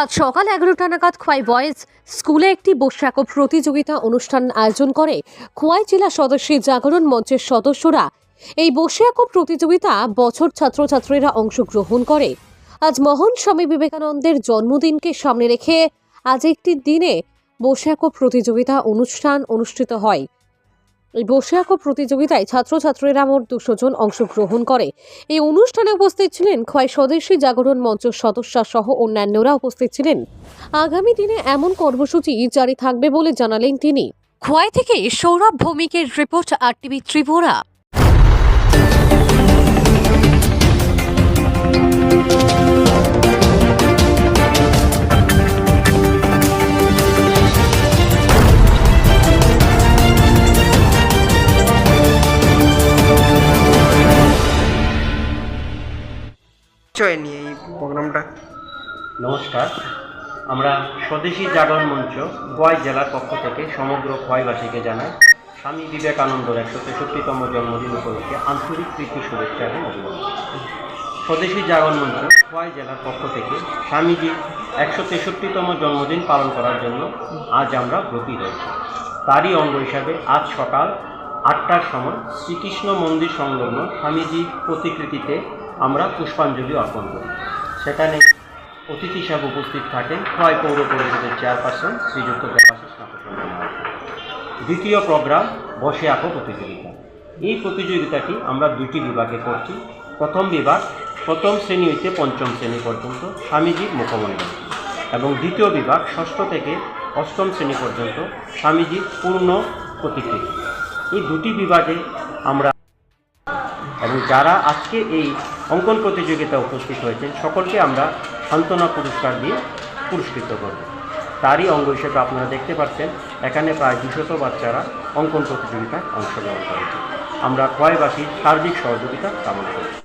আজ সকাল এগারোটা নাগাদ খোয়াই বয়েজ স্কুলে একটি বৈশাখ প্রতিযোগিতা অনুষ্ঠান আয়োজন করে খোয়াই জেলা সদস্যী জাগরণ মঞ্চের সদস্যরা। এই বৈশাখ প্রতিযোগিতা বছর ছাত্রছাত্রীরা অংশগ্রহণ করে। আজ মহান স্বামী বিবেকানন্দের জন্মদিনকে সামনে রেখে আজ একটি দিনে বৈশাখ প্রতিযোগিতা অনুষ্ঠান অনুষ্ঠিত হয়। এই বসে আঁকো প্রতিযোগিতায় ছাত্রছাত্রীরা মোট দুশো জন অংশগ্রহণ করে। এই অনুষ্ঠানে উপস্থিত ছিলেন খোয়াই স্বদেশী জাগরণ মঞ্চ সদস্যা সহ অন্যান্যরা উপস্থিত ছিলেন। আগামী দিনে এমন কর্মসূচি জারি থাকবে বলে জানালেন তিনি। খোয়াই থেকে সৌরভ ভৌমিকের রিপোর্ট আর টিভি ত্রিপুরা। পরিচয় নিয়ে এই প্রোগ্রামটা। নমস্কার। আমরা স্বদেশী জাগরণ মঞ্চ খোয়াই জেলার পক্ষ থেকে সমগ্র খোয়াইবাসীকে জানাই, স্বামী বিবেকানন্দর একশো তেষট্টিতম জন্মদিন উপলক্ষে আন্তরিক প্রীতি, শুভেচ্ছা এবং অভিনন্দন। স্বদেশী জাগরণ মঞ্চ খোয়াই জেলার পক্ষ থেকে স্বামীজির একশো তেষট্টিতম জন্মদিন পালন করার জন্য আজ আমরা ব্রতী হয়েছি তারই অঙ্গ হিসাবে আজ সকাল আটটার সময় শ্রীকৃষ্ণ মন্দির সংলগ্ন স্বামীজির প্রতিকৃতিতে আমরা পুষ্পাঞ্জলি অর্পণ করি। সেখানে অতিথি হিসাবে উপস্থিত থাকেন খোয়াই পৌর পরিষদের চেয়ারপারসন শ্রীযুক্ত দেবাশিস দ্বিতীয় প্রোগ্রাম বসে আঁকো প্রতিযোগিতা। এই প্রতিযোগিতাটি আমরা দুটি বিভাগে করছি। প্রথম বিভাগ প্রথম শ্রেণি হইতে পঞ্চম শ্রেণি পর্যন্ত স্বামীজির মুখমণ্ডল এবং দ্বিতীয় বিভাগ ষষ্ঠ থেকে অষ্টম শ্রেণি পর্যন্ত স্বামীজির পূর্ণ প্রতিকৃতি। এই দুটি বিভাগে আমরা এবং যারা আজকে এই অঙ্কন প্রতিযোগিতায় উপস্থিত হয়েছেন, সকলকে আমরা সান্ত্বনা পুরস্কার দিয়ে পুরস্কৃত করব। তারই অঙ্গ হিসেবে আপনারা দেখতে পাচ্ছেন, এখানে প্রায় দুশত বাচ্চারা অঙ্কন প্রতিযোগিতায় অংশগ্রহণ করেছে। আমরা খোয়াইবাসীর সার্বিক সহযোগিতা কামনা করি।